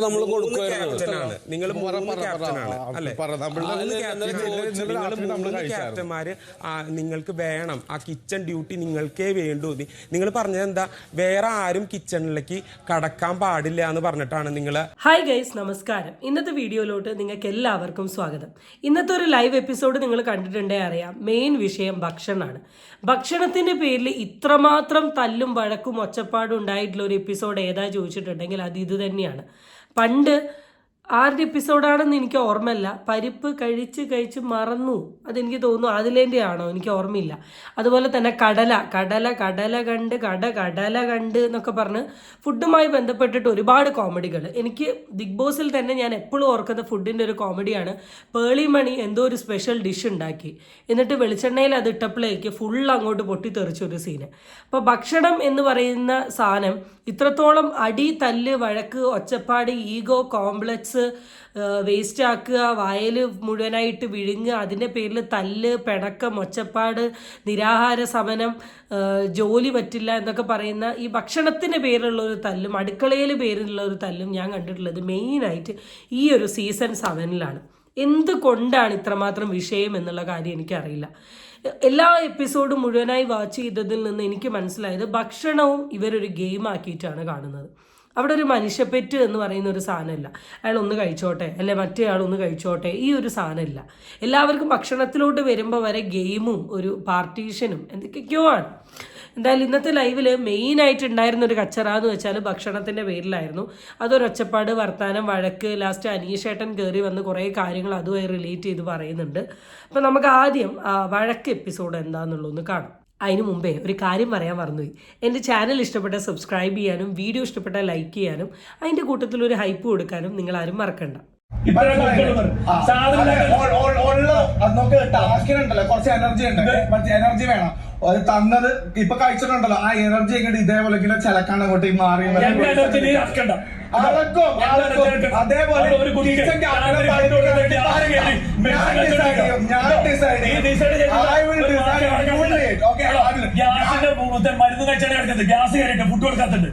നമ്മൾ നിങ്ങൾ മൂന്ന് പറ, പറ, ക്യാപ്റ്റനാണ്. അല്ലെ? മൂന്ന്. ക്യാപ്റ്റന്മാര് നിങ്ങൾക്ക് വേണം. ആ കിച്ചൺ ഡ്യൂട്ടി നിങ്ങൾക്കേ വേണ്ടൂ. നിങ്ങൾ പറഞ്ഞത് എന്താ? വേറെ ആരും കിച്ചണിലേക്ക് കടക്കാൻ പാടില്ല എന്ന് പറഞ്ഞിട്ടാണ് നിങ്ങൾ ഹായ് ഗൈസ് നമസ്കാരം. ഇന്നത്തെ വീഡിയോയിലോട്ട് നിങ്ങൾക്ക് എല്ലാവർക്കും സ്വാഗതം. ഇന്നത്തെ ഒരു ലൈവ് എപ്പിസോഡ് നിങ്ങൾ കണ്ടിട്ടുണ്ടേ അറിയാം. മെയിൻ വിഷയം ഭക്ഷണമാണ്. ഭക്ഷണത്തിന്റെ പേരിൽ ഇത്രമാത്രം തല്ലും വഴക്കും ഒച്ചപ്പാടും ഉണ്ടായിട്ടുള്ള ഒരു എപ്പിസോഡ് ഏതാ ചോദിച്ചിട്ടുണ്ടെങ്കിൽ അത് ഇത് തന്നെയാണ്. പണ്ട് ആരുടെ എപ്പിസോഡാണെന്ന് എനിക്ക് ഓർമ്മയില്ല. പരിപ്പ് കഴിച്ച് കഴിച്ച് മറന്നു. അതെനിക്ക് തോന്നുന്നു അതിലേന്റെ ആണോ എനിക്ക് ഓർമ്മയില്ല. അതുപോലെ തന്നെ കടല. കടല കടല കണ്ട് കട കടല കണ്ട് എന്നൊക്കെ പറഞ്ഞ് ഫുഡുമായി ബന്ധപ്പെട്ടിട്ട് ഒരുപാട് കോമഡികൾ. എനിക്ക് ബിഗ് ബോസിൽ തന്നെ ഞാൻ എപ്പോഴും ഓർക്കുന്ന ഫുഡിന്റെ ഒരു കോമഡിയാണ് പേളി മണി എന്തോ ഒരു സ്പെഷ്യൽ ഡിഷ് ഉണ്ടാക്കി. എന്നിട്ട് വെളിച്ചെണ്ണയിൽ അത് ഇട്ടപ്പോഴേക്ക് ഫുൾ അങ്ങോട്ട് പൊട്ടിത്തെറിച്ച ഒരു സീന് അപ്പോൾ ഭക്ഷണം എന്ന് പറയുന്ന സാധനം ഇത്രത്തോളം അടി തല്ല് വഴക്ക് ഒച്ചപ്പാട് ഈഗോ കോംപ്ലക്സ് വേസ്റ്റ് ആക്കുക വായൽ മുഴുവനായിട്ട് വിഴുങ്ങുക അതിന്റെ പേരിൽ തല്ല് പിണക്കം ഒച്ചപ്പാട് നിരാഹാര സമനം ജോലി പറ്റില്ല എന്നൊക്കെ പറയുന്ന ഈ ഭക്ഷണത്തിന്റെ പേരിലുള്ള ഒരു തല്ലും അടുക്കളയിൽ പേരിലുള്ള ഒരു തല്ലും ഞാൻ കണ്ടിട്ടുള്ളത് മെയിനായിട്ട് ഈ ഒരു സീസൺ സെവനിലാണ്. എന്തുകൊണ്ടാണ് ഇത്രമാത്രം വിഷയം എന്നുള്ള കാര്യം എനിക്കറിയില്ല. എല്ലാ എപ്പിസോഡും മുഴുവനായി വാച്ച് ചെയ്തതിൽ നിന്ന് എനിക്ക് മനസ്സിലായത് ഭക്ഷണവും ഇവരൊരു ഗെയിം ആക്കിയിട്ടാണ് കാണുന്നത്. അവിടെ ഒരു മനുഷ്യപ്പെറ്റ് എന്ന് പറയുന്ന ഒരു സാധനമില്ല. അയാൾ ഒന്ന് കഴിച്ചോട്ടെ അല്ലെ മറ്റേ ആൾ ഒന്ന് കഴിച്ചോട്ടെ ഈ ഒരു സാധനമില്ല. എല്ലാവർക്കും ഭക്ഷണത്തിലോട്ട് വരുമ്പോൾ വരെ ഗെയിമും ഒരു പാർട്ടീഷനും എന്തൊക്കെയൊക്കെയോ ആണ്. എന്തായാലും ഇന്നത്തെ ലൈവിൽ മെയിനായിട്ട് ഉണ്ടായിരുന്ന ഒരു കച്ചറ എന്ന് വെച്ചാൽ ഭക്ഷണത്തിന്റെ പേരിലായിരുന്നു. അതൊരൊച്ചപ്പാട് വർത്താനം വഴക്ക് ലാസ്റ്റ് അനീഷേട്ടൻ കയറി വന്ന് കുറേ കാര്യങ്ങൾ അതുമായി റിലേറ്റ് ചെയ്ത് പറയുന്നുണ്ട്. അപ്പോൾ നമുക്ക് ആദ്യം വഴക്ക് എപ്പിസോഡ് എന്താണെന്നുള്ളതൊന്ന് കാണാം. അതിന് മുമ്പേ ഒരു കാര്യം പറയാൻ മറന്നുപോയി. എന്റെ ചാനൽ ഇഷ്ടപ്പെട്ട സബ്സ്ക്രൈബ് ചെയ്യാനും വീഡിയോ ഇഷ്ടപ്പെട്ട ലൈക്ക് ചെയ്യാനും അതിന്റെ കൂട്ടത്തിൽ ഒരു ഹൈപ്പ് കൊടുക്കാനും നിങ്ങൾ ആരും മറക്കണ്ട ടാസ്കിനുണ്ടല്ലോ കുറച്ച് എനർജി ഉണ്ട്. എനർജി വേണം. ഒരു തന്നത് ഇപ്പൊ കഴിച്ചിട്ടുണ്ടല്ലോ. ആ എനർജി എങ്ങോട്ട് ഇതേപോലെ ഇങ്ങനെ ചിലക്കാണ്ട് അങ്ങോട്ട് മാറി അതേപോലെ. ഗ്യാസിന്റെ മരുന്ന് കഴിച്ചാണ് കിടക്കുന്നത്. ഗ്യാസ് കയറിയിട്ട് ഫുഡ് കൊടുക്കാത്തുണ്ട്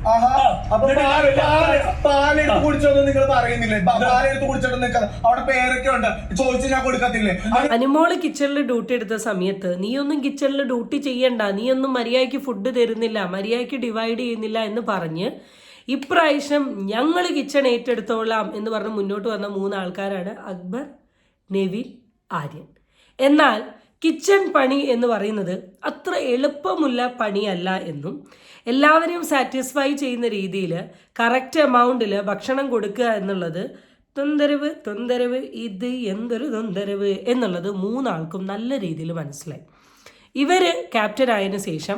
പാലെടുത്ത് കുടിച്ചോന്ന് നിങ്ങൾ പറയുന്നില്ലേ? പാലെടുത്ത് കുടിച്ചിട്ട് നിൽക്കുന്നത് അവിടെ പേരൊക്കെ ഉണ്ട്. ചോദിച്ചു ഞാൻ കൊടുക്കത്തില്ലേ? അനുമോൾ കിച്ചണിൽ ഡ്യൂട്ടി എടുത്ത സമയത്ത് നീ ഒന്നും കിച്ചണിൽ ഡ്യൂട്ടി ചെയ്യണ്ട. നീ ഒന്നും മര്യാദയ്ക്ക് ഫുഡ് തരുന്നില്ല. മര്യാദയ്ക്ക് ഡിവൈഡ് ചെയ്യുന്നില്ല എന്ന് പറഞ്ഞ് ഇപ്രാവശ്യം ഞങ്ങൾ കിച്ചൺ ഏറ്റെടുത്തോളാം എന്ന് പറഞ്ഞ് മുന്നോട്ട് വന്ന മൂന്ന് ആൾക്കാരാണ് അക്ബർ നെവിൻ ആര്യൻ. എന്നാൽ കിച്ചൺ പണി എന്ന് പറയുന്നത് അത്ര എളുപ്പമുള്ള പണിയല്ല എന്നും എല്ലാവരെയും സാറ്റിസ്ഫൈ ചെയ്യുന്ന രീതിയിൽ കറക്റ്റ് എമൗണ്ടിൽ ഭക്ഷണം കൊടുക്കുക എന്നുള്ളത് തൊന്തരവ് തൊന്തരവ് ഇത് എന്തൊരു തൊന്തരവ് എന്നുള്ളത് മൂന്നാൾക്കും നല്ല രീതിയിൽ മനസ്സിലായി. ഇവർ ക്യാപ്റ്റൻ ആയതിനു ശേഷം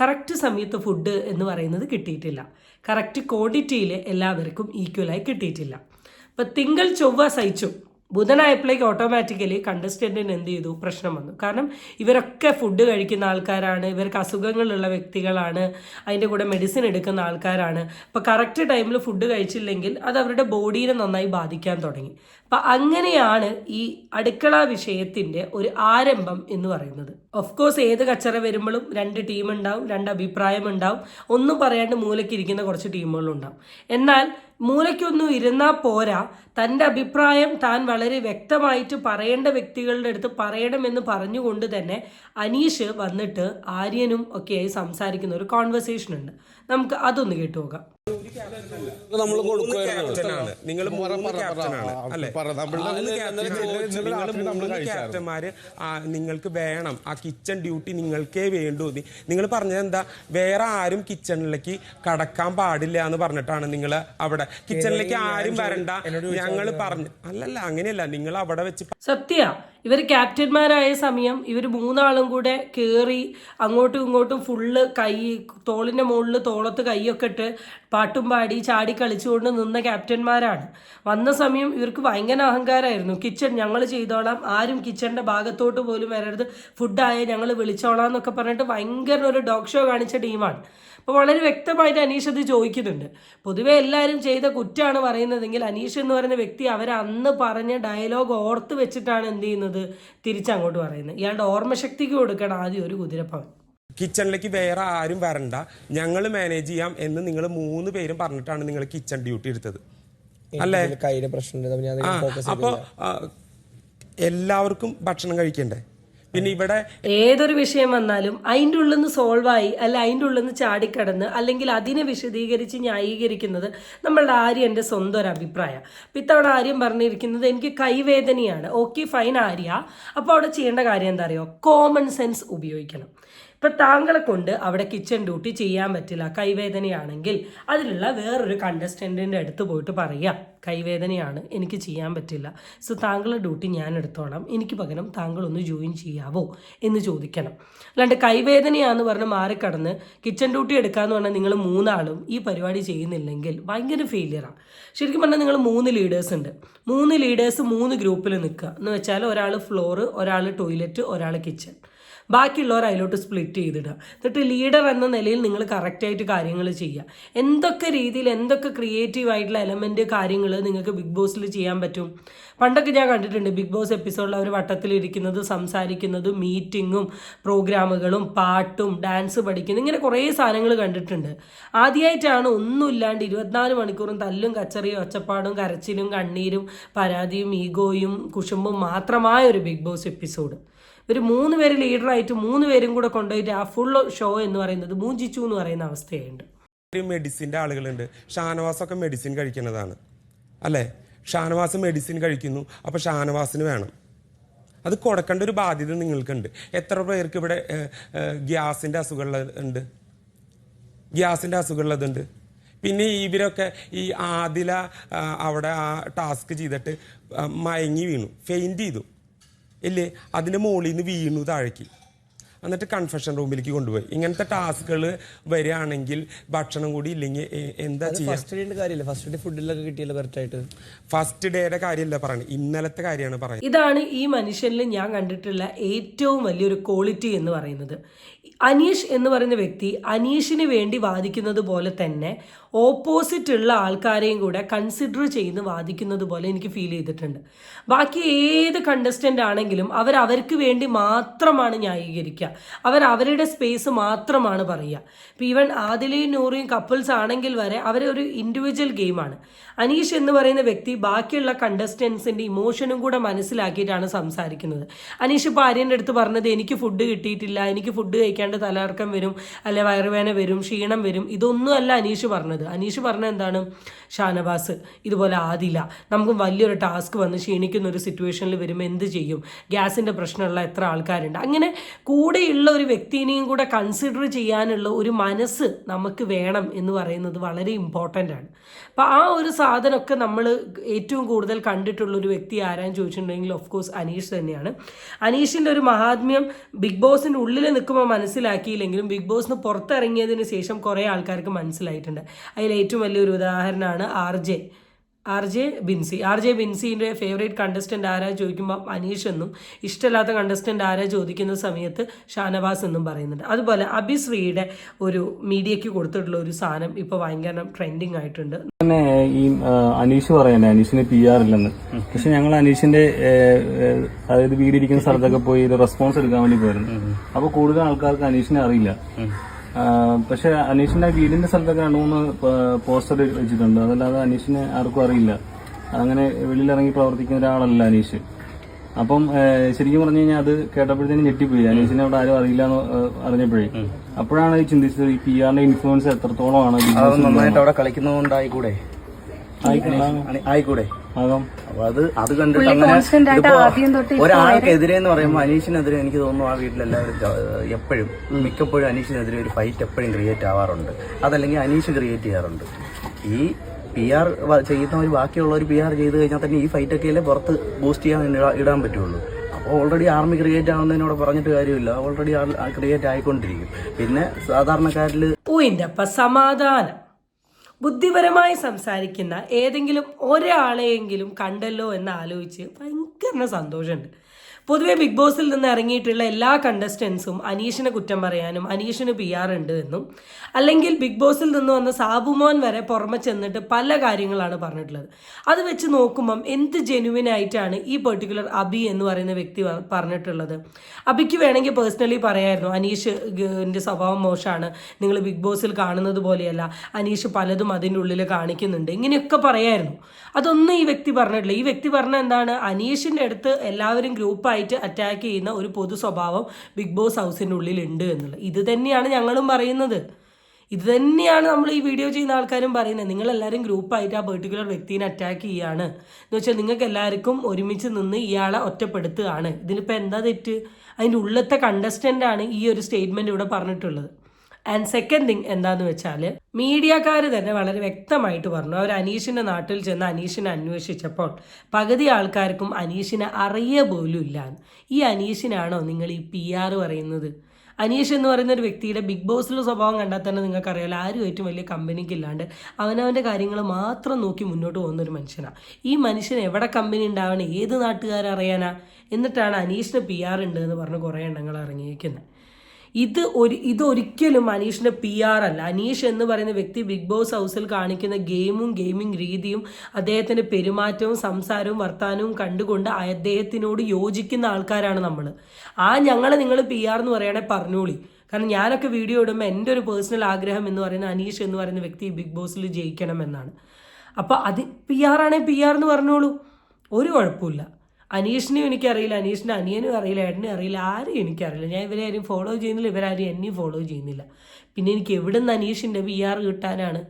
കറക്റ്റ് സമയത്ത് ഫുഡ് എന്ന് പറയുന്നത് കിട്ടിയിട്ടില്ല. കറക്റ്റ് ക്വാണ്ടിറ്റിയിൽ എല്ലാവർക്കും ഈക്വലായി കിട്ടിയിട്ടില്ല. അപ്പം തിങ്കൾ ചൊവ്വ സഹിച്ചു. ബുധനായപ്പോഴേക്ക് ഓട്ടോമാറ്റിക്കലി കണ്ടസ്റ്റന്റിന് എന്ത് ചെയ്തു? പ്രശ്നം വന്നു. കാരണം ഇവരൊക്കെ ഫുഡ് കഴിക്കുന്ന ആൾക്കാരാണ് ഇവർക്ക് അസുഖങ്ങളുള്ള വ്യക്തികളാണ് അതിന്റെ കൂടെ മെഡിസിൻ എടുക്കുന്ന ആൾക്കാരാണ്. അപ്പോൾ കറക്റ്റ് ടൈമിൽ ഫുഡ് കഴിച്ചില്ലെങ്കിൽ അത് അവരുടെ ബോഡീനെ നന്നായി ബാധിക്കാൻ തുടങ്ങി. അപ്പം അങ്ങനെയാണ് ഈ അടുക്കള വിഷയത്തിന്റെ ഒരു ആരംഭം എന്ന് പറയുന്നത്. ഓഫ് കോഴ്സ് ഏത് കച്ചറ വരുമ്പോഴും രണ്ട് ടീം ഉണ്ടാവും രണ്ട് അഭിപ്രായം ഉണ്ടാവും. ഒന്നും പറയാണ്ട് മൂലക്കിരിക്കുന്ന കുറച്ച് ടീമുകളുണ്ടാവും എന്നാൽ മൂലയ്ക്കൊന്നും ഇരുന്നാൽ പോരാ. തന്റെ അഭിപ്രായം താൻ വളരെ വ്യക്തമായിട്ട് പറയേണ്ട വ്യക്തികളുടെ അടുത്ത് പറയണമെന്ന് പറഞ്ഞുകൊണ്ട് തന്നെ അനീഷ് വന്നിട്ട് ആര്യനും ഒക്കെയായി സംസാരിക്കുന്ന ഒരു കോൺവെർസേഷൻ ഉണ്ട്. നമുക്ക് അതൊന്ന് കേട്ടു നോക്കാം. നമ്മൾ നിങ്ങൾ മൂന്ന് ക്യാപ്റ്റനാണ്. അല്ലെ? മൂന്ന്. ക്യാപ്റ്റന്മാര് നിങ്ങൾക്ക് വേണം. ആ കിച്ചൺ ഡ്യൂട്ടി നിങ്ങൾക്കേ വേണ്ടൂ. നിങ്ങൾ പറഞ്ഞത് എന്താ? വേറെ ആരും കിച്ചണിലേക്ക് കടക്കാൻ പാടില്ല എന്ന് പറഞ്ഞിട്ടാണ് നിങ്ങൾ അവിടെ. കിച്ചണിലേക്ക് ആരും വരണ്ട. ഞങ്ങൾ പറഞ്ഞു. അല്ലല്ല അങ്ങനെയല്ല. നിങ്ങൾ അവിടെ വെച്ച് സത്യ ഇവർ ക്യാപ്റ്റന്മാരായ സമയം ഇവർ മൂന്നാളും കൂടെ കയറി അങ്ങോട്ടും ഇങ്ങോട്ടും ഫുള്ള് കൈ തോളിന്റെ മുകളിൽ തോളത്ത് കൈയൊക്കെ ഇട്ട് പാട്ടും പാടി ചാടി കളിച്ചുകൊണ്ട് നിന്ന ക്യാപ്റ്റന്മാരാണ്. വന്ന സമയം ഇവർക്ക് ഭയങ്കര അഹങ്കാരമായിരുന്നു കിച്ചൺ ഞങ്ങൾ ചെയ്തോളാം. ആരും കിച്ചണിന്റെ ഭാഗത്തോട്ട് പോലും വരരുത്. ഫുഡായ ഞങ്ങൾ വിളിച്ചോളാം എന്നൊക്കെ പറഞ്ഞിട്ട് ഭയങ്കര ഒരു ഡോഗ് ഷോ കാണിച്ച ടീമാണ്. അപ്പോൾ വളരെ വ്യക്തമായിട്ട് അനീഷ് അത് ചോദിക്കുന്നുണ്ട്. പൊതുവെ എല്ലാവരും ചെയ്ത കുറ്റമാണ് പറയുന്നതെങ്കിൽ അനീഷ് എന്ന് പറയുന്ന വ്യക്തി അവർ അന്ന് പറഞ്ഞ ഡയലോഗ് ഓർത്ത് വെച്ചിട്ടാണ് എന്ത് ചെയ്യുന്നത്? തിരിച്ചങ്ങോട്ട് പറയുന്നത്. ഇയാളുടെ ഓർമ്മശക്തിക്ക് കൊടുക്കണം ആദ്യം ഒരു കുതിരപ്പവൻ. കിച്ചണിലേക്ക് വേറെ ആരും വരണ്ട. ഞങ്ങൾ മാനേജ് ചെയ്യാം എന്ന് നിങ്ങൾ മൂന്ന് പേരും പറഞ്ഞിട്ടാണ് നിങ്ങൾ കിച്ചൺ ഡ്യൂട്ടി എടുത്തത്. അല്ലേ? കയ്യിൽ ഫോക്കസ് അപ്പൊ എല്ലാവർക്കും ഭക്ഷണം കഴിക്കണ്ടേ? പിന്നെ ഇവിടെ ഏതൊരു വിഷയം വന്നാലും അതിന്റെ ഉള്ളിൽ നിന്ന് സോൾവ് ആയി അല്ല അതിന്റെ ഉള്ളിൽ നിന്ന് ചാടിക്കടന്ന് അല്ലെങ്കിൽ അതിനെ വിശദീകരിച്ച് ന്യായീകരിക്കുന്നത് നമ്മളുടെ ആര്യന്റെ സ്വന്തം ഒരു അഭിപ്രായം. അപ്പം ഇത്തവണ ആര്യം പറഞ്ഞിരിക്കുന്നത് എനിക്ക് കൈവേദനയാണ്. Okay fine Arya. അപ്പോൾ അവിടെ ചെയ്യേണ്ട കാര്യം എന്താ അറിയോ? കോമൺ സെൻസ് ഉപയോഗിക്കണം. ഇപ്പം താങ്കളെ കൊണ്ട് അവിടെ കിച്ചൺ ഡ്യൂട്ടി ചെയ്യാൻ പറ്റില്ല കൈവേദനയാണെങ്കിൽ അതിലുള്ള വേറൊരു കണ്ടസ്റ്റന്റിന്റെ അടുത്ത് പോയിട്ട് പറയാം കൈവേദനയാണ് എനിക്ക് ചെയ്യാൻ പറ്റില്ല. സോ താങ്കളുടെ ഡ്യൂട്ടി ഞാൻ എടുത്തോളാം എനിക്ക് പകരം താങ്കളൊന്ന് ജോയിൻ ചെയ്യാവോ എന്ന് ചോദിക്കണം. അല്ലാണ്ട് കൈവേദനയാന്ന് പറഞ്ഞ് മാറിക്കടന്ന് കിച്ചൺ ഡ്യൂട്ടി എടുക്കാന്ന് പറഞ്ഞാൽ നിങ്ങൾ മൂന്നാളും ഈ പരിപാടി ചെയ്യുന്നില്ലെങ്കിൽ ഭയങ്കര ഫെയിലിയറാണ് ശരിക്കും പറഞ്ഞാൽ നിങ്ങൾ മൂന്ന് ലീഡേഴ്സ് ഉണ്ട്. മൂന്ന് ലീഡേഴ്സ് മൂന്ന് ഗ്രൂപ്പിൽ നിൽക്കുക. എന്ന് വെച്ചാൽ ഒരാൾ ഫ്ലോറ് ഒരാൾ ടോയ്ലറ്റ് ഒരാൾ കിച്ചൺ ബാക്കിയുള്ളവർ അതിലോട്ട് സ്പ്ലിറ്റ് ചെയ്തിടുക. എന്നിട്ട് ലീഡർ എന്ന നിലയിൽ നിങ്ങൾ കറക്റ്റായിട്ട് കാര്യങ്ങൾ ചെയ്യുക. എന്തൊക്കെ രീതിയിൽ എന്തൊക്കെ ക്രിയേറ്റീവ് ആയിട്ടുള്ള എലമെന്റ് കാര്യങ്ങൾ നിങ്ങൾക്ക് ബിഗ് ബോസിൽ ചെയ്യാൻ പറ്റും? പണ്ടൊക്കെ ഞാൻ കണ്ടിട്ടുണ്ട് ബിഗ് ബോസ് എപ്പിസോഡിൽ അവർ വട്ടത്തിലിരിക്കുന്നത് സംസാരിക്കുന്നതും മീറ്റിങ്ങും പ്രോഗ്രാമുകളും പാട്ടും ഡാൻസ് പഠിക്കുന്നത് ഇങ്ങനെ കുറേ സാധനങ്ങൾ കണ്ടിട്ടുണ്ട്. ആദ്യമായിട്ടാണ് ഒന്നുമില്ലാണ്ട് ഇരുപത്തിനാല് മണിക്കൂറും തല്ലും കച്ചറിയും ഒച്ചപ്പാടും കരച്ചിലും കണ്ണീരും പരാതിയും ഈഗോയും കുശുമ്പും മാത്രമായ ഒരു ബിഗ് ബോസ് എപ്പിസോഡ് ഇവർ മൂന്ന് പേര് ലീഡറായിട്ട് മൂന്ന് പേരും കൂടെ കൊണ്ടുപോയിട്ട് ആ ഫുൾ ഷോ എന്ന് പറയുന്നത് മൂഞ്ചിച്ചു എന്ന് പറയുന്ന അവസ്ഥയുണ്ട്. മെഡിസിന്റെ ആളുകളുണ്ട്. ഷാനവാസൊക്കെ മെഡിസിൻ കഴിക്കുന്നതാണ്. അല്ലേ? ഷാനവാസ് മെഡിസിൻ കഴിക്കുന്നു. അപ്പോൾ ഷാനവാസിന് വേണം. അത് കൊടുക്കേണ്ട ഒരു ബാധ്യത നിങ്ങൾക്കുണ്ട്. എത്ര പേർക്ക് ഇവിടെ ഗ്യാസിന്റെ അസുഖമുള്ളത് ഉണ്ട്? ഗ്യാസിന്റെ അസുഖമുള്ളതുണ്ട് പിന്നെ ഇവരൊക്കെ ഈ ആദില അവിടെ ആ ടാസ്ക് ചെയ്തിട്ട് മയങ്ങി വീണു. ഫെയിന്റ് ചെയ്തു. ഇല്ലേ? അതിന്റെ മുകളിൽ നിന്ന് വീണു താഴേക്ക്. എന്നിട്ട് കൺഫെഷൻ റൂമിലേക്ക് കൊണ്ടുപോയി. ഇങ്ങനത്തെ ടാസ്കുകൾ വരികയാണെങ്കിൽ ഭക്ഷണം കൂടി ഇല്ലെങ്കിൽ എന്താ ചെയ്യുക ഫസ്റ്റ് ഡേ കാര്യമില്ല. ഫസ്റ്റ് ഡേ ഫുഡിലൊക്കെ കിട്ടിയല്ലോ കറക്റ്റ് ആയിട്ട്. ഫസ്റ്റ് ഡേയുടെ കാര്യമല്ല പറയുന്നത്. ഇന്നലത്തെ കാര്യമാണ് പറയുന്നത്. ഇതാണ് ഈ മനുഷ്യനിൽ ഞാൻ കണ്ടിട്ടുള്ള ഏറ്റവും വലിയൊരു ക്വാളിറ്റി എന്ന് പറയുന്നത്. അനീഷ് എന്ന് പറയുന്ന വ്യക്തി അനീഷിന് വേണ്ടി വാദിക്കുന്നത് പോലെ തന്നെ ഓപ്പോസിറ്റ് ഉള്ള ആൾക്കാരെയും കൂടെ കൺസിഡർ ചെയ്ത് വാദിക്കുന്നത് പോലെ എനിക്ക് ഫീൽ ചെയ്തിട്ടുണ്ട്. ബാക്കി ഏത് കണ്ടസ്റ്റന്റ് ആണെങ്കിലും അവർ അവർക്ക് വേണ്ടി മാത്രമാണ് ന്യായീകരിക്കുക. അവർ അവരുടെ സ്പേസ് മാത്രമാണ് പറയുക. ഇപ്പം ഈവൻ ആദിലയും നൂറിയും കപ്പിൾസ് ആണെങ്കിൽ വരെ അവരൊരു ഇൻഡിവിജ്വൽ ഗെയിമാണ് അനീഷ് എന്ന് പറയുന്ന വ്യക്തി ബാക്കിയുള്ള കണ്ടസ്റ്റൻസിന്റെ ഇമോഷനും കൂടെ മനസ്സിലാക്കിയിട്ടാണ് സംസാരിക്കുന്നത്. അനീഷ് ഭാര്യന്റെ അടുത്ത് പറഞ്ഞത് എനിക്ക് ഫുഡ് കിട്ടിയിട്ടില്ല എനിക്ക് ഫുഡ് കഴിക്കാണ്ട് തലകറക്കം വരും അല്ലെ വയറുവേന വരും ക്ഷീണം വരും. ഇതൊന്നും അല്ല അനീഷ് പറഞ്ഞത്. അനീഷ് പറഞ്ഞത് എന്താണ്? ഷാനവാസ് ഇതുപോലെ ആദില നമുക്ക് വലിയൊരു ടാസ്ക് വന്ന് ക്ഷീണിക്കുന്ന ഒരു സിറ്റുവേഷനിൽ വരുമ്പോൾ എന്ത് ചെയ്യും? ഗ്യാസിന്റെ പ്രശ്നമുള്ള എത്ര ആൾക്കാരുണ്ട്? അങ്ങനെ കൂടെയുള്ള ഒരു വ്യക്തിനെയും കൂടെ കൺസിഡർ ചെയ്യാനുള്ള ഒരു മനസ്സ് നമുക്ക് വേണം എന്ന് പറയുന്നത് വളരെ ഇമ്പോർട്ടന്റ് ആണ്. അപ്പോൾ ആ ഒരു സാധനമൊക്കെ നമ്മൾ ഏറ്റവും കൂടുതൽ കണ്ടിട്ടുള്ള ഒരു വ്യക്തി ആരാന്ന് ചോദിച്ചിട്ടുണ്ടെങ്കിൽ ഓഫ് കോഴ്സ് അനീഷ് തന്നെയാണ്. അനീഷിന്റെ ഒരു മഹാത്മ്യം ബിഗ് ബോസിന്റെ ഉള്ളിൽ നിൽക്കുമ്പോൾ മനസ്സിലാക്കിയില്ലെങ്കിലും ബിഗ് ബോസിന് പുറത്തിറങ്ങിയതിന് ശേഷം കുറേ ആൾക്കാർക്ക് മനസ്സിലായിട്ടുണ്ട്. അതിൽ ഏറ്റവും വലിയൊരു ഉദാഹരണമാണ് R J. R J Binsi. R J ബിൻസിന്റെ favourite contestant ആരാ ചോദിക്കുമ്പോൾ അനീഷ് എന്നും ഇഷ്ടമില്ലാത്ത കണ്ടസ്റ്റന്റ് ആരാ ചോദിക്കുന്ന സമയത്ത് ഷാനവാസ് എന്നും പറയുന്നുണ്ട്. അതുപോലെ അഭിശ്രീയുടെ ഒരു മീഡിയയ്ക്ക് കൊടുത്തിട്ടുള്ള ഒരു സാധനം ഇപ്പോൾ ഭയങ്കര ട്രെൻഡിങ് ആയിട്ടുണ്ട്. പിന്നെ ഈ അനീഷ് പറയണ്ടേ അനീഷിന് പി ആർ ഇല്ലെന്ന്. പക്ഷെ ഞങ്ങൾ അനീഷിന്റെ അതായത് വീടിരിക്കുന്ന സ്ഥലത്തൊക്കെ പോയി റെസ്പോൺസ് എടുക്കാൻ വേണ്ടി പോയിരുന്നു. അപ്പോൾ കൂടുതൽ ആൾക്കാർക്ക് അനീഷിനെ അറിയില്ല. പക്ഷെ അനീഷിന്റെ വീടിന്റെ സ്ഥലത്തൊക്കെ രണ്ടു മൂന്ന് പോസ്റ്റർ വെച്ചിട്ടുണ്ട്. അതല്ലാതെ അനീഷിനെ ആർക്കും അറിയില്ല. അങ്ങനെ വെളിയിലിറങ്ങി പ്രവർത്തിക്കുന്ന ഒരാളല്ല അനീഷ്. അപ്പം ശരിക്കും പറഞ്ഞു കഴിഞ്ഞാൽ അത് കേട്ടപ്പോഴത്തേനും ഞെട്ടിപ്പോയി. അനീഷിനെ അവിടെ ആരും അറിയില്ല എന്ന് അറിഞ്ഞപ്പോഴേ. അപ്പോഴാണ് ചിന്തിച്ചത് ഈ പി ആറിന്റെ ഇൻഫ്ലുവൻസ് എത്രത്തോളമാണ് നന്നായിട്ട് അവിടെ കളിക്കുന്നതുകൊണ്ടായിക്കൂടെ? ആയിക്കൂടെ ആകാം. അപ്പൊ അത് അത് കണ്ടിട്ട് അങ്ങനെ ഒരാൾക്കെതിരെ എന്ന് പറയുമ്പോൾ അനീഷിനെതിരെ എനിക്ക് തോന്നുന്നു ആ വീട്ടിലെല്ലാവരും എപ്പോഴും മിക്കപ്പോഴും അനീഷിനെതിരെ ഒരു ഫൈറ്റ് എപ്പോഴും ക്രിയേറ്റ് ആവാറുണ്ട്. അതല്ലെങ്കിൽ അനീഷ് ക്രിയേറ്റ് ചെയ്യാറുണ്ട്. ഈ പി ആർ ചെയ്യുന്നവർ ബാക്കിയുള്ളവർ പി ആർ ചെയ്ത് കഴിഞ്ഞാൽ തന്നെ ഈ ഫൈറ്റ് ഒക്കെ അല്ലേ പുറത്ത് ബൂസ്റ്റ് ചെയ്യാൻ ഇടാൻ പറ്റുള്ളൂ. അപ്പോൾ ഓൾറെഡി ആർമി ക്രിയേറ്റ് ആവുന്നതിനോട് പറഞ്ഞിട്ട് കാര്യമില്ല. ഓൾറെഡി ക്രിയേറ്റ് ആയിക്കൊണ്ടിരിക്കും. പിന്നെ സാധാരണക്കാരിൽ സമാധാനം. ബുദ്ധിപരമായി സംസാരിക്കുന്ന ഏതെങ്കിലും ഒരാളെയെങ്കിലും കണ്ടല്ലോ എന്ന് ആലോചിച്ച് ഭയങ്കര സന്തോഷമുണ്ട്. പൊതുവെ ബിഗ് ബോസിൽ നിന്ന് ഇറങ്ങിയിട്ടുള്ള എല്ലാ കണ്ടസ്റ്റൻസും അനീഷിനെ കുറ്റം പറയാനും അനീഷിന് പി ആർ ഉണ്ട് എന്നും അല്ലെങ്കിൽ ബിഗ് ബോസിൽ നിന്ന് വന്ന സാബുമോൻ വരെ പുറമെ ചെന്നിട്ട് പല കാര്യങ്ങളാണ് പറഞ്ഞിട്ടുള്ളത്. അത് വെച്ച് നോക്കുമ്പം എന്ത് ജെനുവിൻ ആയിട്ടാണ് ഈ പെർട്ടിക്കുലർ അബി എന്ന് പറയുന്ന വ്യക്തി പറഞ്ഞിട്ടുള്ളത്? അബിക്ക് വേണമെങ്കിൽ പേഴ്സണലി പറയായിരുന്നു അനീഷ് ന്റെ സ്വഭാവം മോശമാണ് നിങ്ങൾ ബിഗ് ബോസിൽ കാണുന്നത് പോലെയല്ല അനീഷ് പലതും അതിന്റെ ഉള്ളിൽ കാണിക്കുന്നുണ്ട് ഇങ്ങനെയൊക്കെ പറയായിരുന്നു. അതൊന്നും ഈ വ്യക്തി പറഞ്ഞിട്ടില്ല. ഈ വ്യക്തി പറഞ്ഞ എന്താണ്? അനീഷിന്റെ അടുത്ത് എല്ലാവരും ഗ്രൂപ്പായിട്ട് അറ്റാക്ക് ചെയ്യുന്ന ഒരു പൊതു സ്വഭാവം ബിഗ് ബോസ് ഹൗസിന്റെ ഉള്ളിൽ ഉണ്ട് എന്നുള്ളത്. ഇത് തന്നെയാണ് ഞങ്ങളും പറയുന്നത്. ഇത് തന്നെയാണ് നമ്മൾ ഈ വീഡിയോ ചെയ്യുന്ന ആൾക്കാരും പറയുന്നത്. നിങ്ങളെല്ലാവരും ഗ്രൂപ്പായിട്ട് ആ പെർട്ടിക്കുലർ വ്യക്തിനെ അറ്റാക്ക് ചെയ്യുകയാണ് എന്ന് വെച്ചാൽ നിങ്ങൾക്ക് എല്ലാവർക്കും ഒരുമിച്ച് നിന്ന് ഇയാളെ ഒറ്റപ്പെടുത്തുകയാണ്. ഇതിലിപ്പോൾ എന്താ തെറ്റ്? അതിന്റെ ഉള്ളത്തെ കണ്ടസ്റ്റന്റാണ് ഈ ഒരു സ്റ്റേറ്റ്മെന്റ് ഇവിടെ പറഞ്ഞിട്ടുള്ളത്. ആൻഡ് സെക്കൻഡ് തിങ് എന്താന്ന് വെച്ചാൽ മീഡിയക്കാർ തന്നെ വളരെ വ്യക്തമായിട്ട് പറഞ്ഞു. അവർ അനീഷിന്റെ നാട്ടിൽ ചെന്ന് അനീഷിനെ അന്വേഷിച്ചപ്പോൾ പകുതി ആൾക്കാർക്കും അനീഷിനെ അറിയ പോലും ഇല്ല ഈ അനീഷിനാണോ നിങ്ങൾ ഈ പി ആർ പറയുന്നത്? അനീഷ് എന്ന് പറയുന്ന ഒരു വ്യക്തിയുടെ ബിഗ് ബോസിലെ സ്വഭാവം കണ്ടാൽ തന്നെ നിങ്ങൾക്കറിയാലോ ആരുമായിട്ടും വലിയ കമ്പനിക്ക് ഇല്ലാണ്ട് അവനവന്റെ കാര്യങ്ങൾ മാത്രം നോക്കി മുന്നോട്ട് പോകുന്ന ഒരു മനുഷ്യനാണ് ഈ മനുഷ്യന് എവിടെ കമ്പനി ഉണ്ടാവണം ഏത് നാട്ടുകാരറിയാനാ എന്നിട്ടാണ് അനീഷിന് പി ആർ ഉണ്ട് എന്ന് പറഞ്ഞ് കുറേ എണ്ണങ്ങൾ ഇറങ്ങിയിരിക്കുന്നത് ഇത് ഒരു ഇതൊരിക്കലും അനീഷിന്റെ പി ആർ അല്ല. അനീഷ് എന്ന് പറയുന്ന വ്യക്തി ബിഗ് ബോസ് ഹൗസിൽ കാണിക്കുന്ന ഗെയിമും ഗെയിമിംഗ് രീതിയും അദ്ദേഹത്തിന്റെ പെരുമാറ്റവും സംസാരവും വർത്താനവും കണ്ടുകൊണ്ട് അദ്ദേഹത്തിനോട് യോജിക്കുന്ന ആൾക്കാരാണ് നമ്മൾ ആ ഞങ്ങളെ നിങ്ങൾ പി ആർ എന്ന് പറയുകയാണെങ്കിൽ പറഞ്ഞോളി. കാരണം ഞാനൊക്കെ വീഡിയോ ഇടുമ്പോൾ എന്റെ ഒരു പേഴ്സണൽ ആഗ്രഹം എന്ന് പറയുന്ന അനീഷ് എന്ന് പറയുന്ന വ്യക്തി ബിഗ് ബോസിൽ ജയിക്കണം എന്നാണ് അപ്പോൾ അത് പി ആർ ആണെങ്കിൽ പി ആർ എന്ന് പറഞ്ഞോളൂ. ഒരു കുഴപ്പമില്ല അനീഷിനെയും എനിക്കറിയില്ല അനീഷിന്റെ അനിയനും അറിയില്ല ഏട്ടനും അറിയില്ല ആരും എനിക്കറിയില്ല. ഞാൻ ഇവരെ ആരും ഫോളോ ചെയ്യുന്നില്ല ഇവരാരും എന്നെയും ഫോളോ ചെയ്യുന്നില്ല. പിന്നെ എനിക്ക് എവിടെ നിന്ന് അനീഷിന്റെ വി ആർ കിട്ടാനാണ്?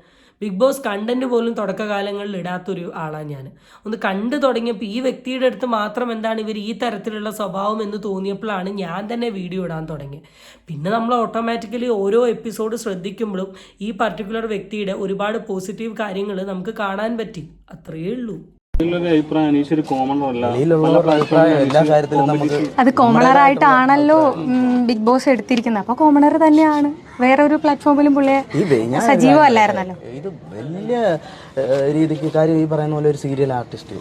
ബിഗ് ബോസ് കണ്ടന്റ് പോലും തുടക്കകാലങ്ങളിൽ ഇടാത്തൊരു ആളാണ് ഞാൻ ഒന്ന് കണ്ടു തുടങ്ങിയപ്പോൾ ഈ വ്യക്തിയുടെ അടുത്ത് മാത്രം എന്താണ് ഇവർ ഈ തരത്തിലുള്ള സ്വഭാവം എന്ന് തോന്നിയപ്പോഴാണ് ഞാൻ തന്നെ വീഡിയോ ഇടാൻ തുടങ്ങിയത് പിന്നെ നമ്മൾ ഓട്ടോമാറ്റിക്കലി ഓരോ എപ്പിസോഡ് ശ്രദ്ധിക്കുമ്പോഴും ഈ പർട്ടിക്കുലർ വ്യക്തിയുടെ ഒരുപാട് പോസിറ്റീവ് കാര്യങ്ങൾ നമുക്ക് കാണാൻ പറ്റി. അത്രയേ ഉള്ളൂ. അത് കോമണർ ആയിട്ടാണല്ലോ ബിഗ് ബോസ് എടുത്തിരിക്കുന്നത്. അപ്പൊ കോമണർ തന്നെയാണ്. വേറെ ഒരു പ്ലാറ്റ്ഫോമിലും പുള്ളിയെ സജീവമല്ലായിരുന്നല്ലോ. ഇത് വലിയ രീതിക്ക് കാര്യം ഈ പറയുന്ന പോലെ ഒരു സീരിയൽ ആർട്ടിസ്റ്റ്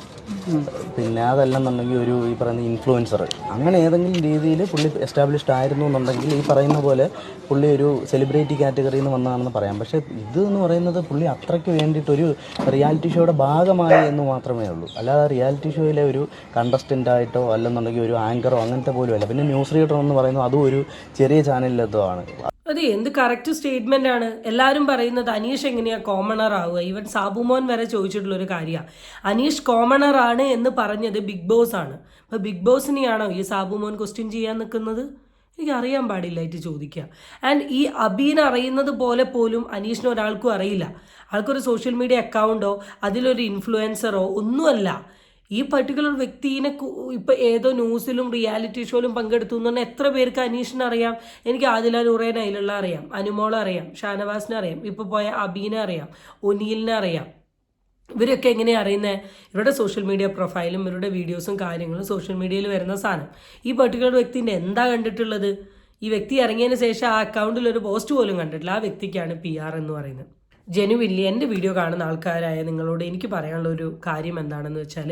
പിന്നെ അതല്ലെന്നുണ്ടെങ്കിൽ ഒരു ഈ പറയുന്ന ഇൻഫ്ലുവൻസർ അങ്ങനെ ഏതെങ്കിലും രീതിയിൽ പുള്ളി എസ്റ്റാബ്ലിഷ്ഡ് ആയിരുന്നു എന്നുണ്ടെങ്കിൽ ഈ പറയുന്ന പോലെ പുള്ളി ഒരു സെലിബ്രിറ്റി കാറ്റഗറിയിൽ നിന്ന് വന്നതാണെന്ന് പറയാം. പക്ഷേ ഇത് എന്ന് പറയുന്നത് പുള്ളി അത്രയ്ക്ക് വേണ്ടിയിട്ടൊരു റിയാലിറ്റി ഷോയുടെ ഭാഗമായി എന്ന് മാത്രമേ ഉള്ളൂ. അല്ലാതെ റിയാലിറ്റി ഷോയിലെ ഒരു കണ്ടസ്റ്റന്റ് ആയിട്ടോ അല്ലെന്നുണ്ടെങ്കിൽ ഒരു ആങ്കറോ അങ്ങനത്തെ പോലും അല്ല പിന്നെ ന്യൂസ് റീഡർ എന്ന് പറയുന്നത് അതും ഒരു ചെറിയ ചാനലിലെന്തോ ആണ്. അതെ എന്ത് കറക്റ്റ് സ്റ്റേറ്റ്മെന്റ് ആണ്. എല്ലാവരും പറയുന്നത് അനീഷ് എങ്ങനെയാ കോമണർ ആവുക? ഈവൻ സാബുമോൻ വരെ ചോദിച്ചിട്ടുള്ള ഒരു കാര്യമാണ് അനീഷ് കോമണർ ആണ് എന്ന് പറഞ്ഞത് ബിഗ് ബോസ് ആണ്. അപ്പൊ ബിഗ് ബോസിനെയാണോ ഈ സാബുമോൻ ക്വസ്റ്റ്യൻ ചെയ്യാൻ നിൽക്കുന്നത്? എനിക്ക് അറിയാൻ പാടില്ലായിട്ട് ചോദിക്കുക. ആൻഡ് ഈ അബീൻ അറിയുന്നത് പോലെ പോലും അനീഷിന് ഒരാൾക്കും അറിയില്ല. ആൾക്കൊരു സോഷ്യൽ മീഡിയ അക്കൗണ്ടോ അതിലൊരു ഇൻഫ്ലുവൻസറോ ഒന്നുമല്ല. ഈ പർട്ടിക്കുലർ വ്യക്തിനെ ഇപ്പൊ ഏതോ ന്യൂസിലും റിയാലിറ്റി ഷോയിലും പങ്കെടുത്തു എന്ന് പറഞ്ഞാൽ എത്ര പേർക്ക് അനീഷിനെ അറിയാം? എനിക്ക് ആദില നൂറേനെ അതിലുള്ള അറിയാം. അനുമോളെ അറിയാം. ഷാനവാസിനെ അറിയാം. ഇപ്പൊ പോയ അബീനെ അറിയാം. ഒനീലിനെ അറിയാം. ഇവരൊക്കെ എങ്ങനെയാണ് അറിയുന്നത് ഇവരുടെ സോഷ്യൽ മീഡിയ പ്രൊഫൈലും ഇവരുടെ വീഡിയോസും കാര്യങ്ങളും സോഷ്യൽ മീഡിയയിൽ വരുന്ന സാധനം. ഈ പർട്ടിക്കുലർ വ്യക്തിന്റെ എന്താ കണ്ടിട്ടുള്ളത്? ഈ വ്യക്തി ഇറങ്ങിയതിന് ശേഷം ആ അക്കൗണ്ടിൽ ഒരു പോസ്റ്റ് പോലും കണ്ടിട്ടില്ല. ആ വ്യക്തിക്കാണ് പി എന്ന് പറയുന്നത്. ജനുവില്ലി എന്റെ വീഡിയോ കാണുന്ന ആൾക്കാരായ നിങ്ങളോട് എനിക്ക് പറയാനുള്ള ഒരു കാര്യം എന്താണെന്ന് വെച്ചാൽ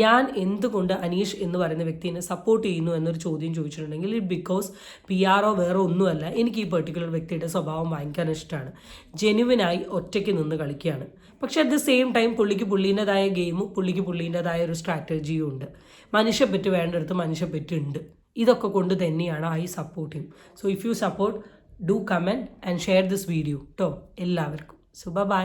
ഞാൻ എന്തുകൊണ്ട് അനീഷ് എന്ന് പറയുന്ന വ്യക്തിനെ സപ്പോർട്ട് ചെയ്യുന്നു എന്നൊരു ചോദ്യം ചോദിച്ചിട്ടുണ്ടെങ്കിൽ ബിക്കോസ് പി ആറോ വേറെ ഒന്നുമല്ല. എനിക്ക് ഈ പെർട്ടിക്കുലർ വ്യക്തിയുടെ സ്വഭാവം ഭയങ്കര ഇഷ്ടമാണ്. ജെനുവിനായി ഒറ്റയ്ക്ക് നിന്ന് കളിക്കുകയാണ്. പക്ഷെ അറ്റ് ദ സെയിം ടൈം പുള്ളിക്ക് പുള്ളീന്റെതായ ഗെയിമും പുള്ളിക്ക് പുള്ളീന്റെതായ ഒരു സ്ട്രാറ്റജിയും ഉണ്ട്. മനുഷ്യപ്പെറ്റ് വേണ്ടടുത്ത് മനുഷ്യപ്പെറ്റ് ഉണ്ട്. ഇതൊക്കെ കൊണ്ട് തന്നെയാണ് I support so if you support do comment and share this video കേട്ടോ എല്ലാവർക്കും. So by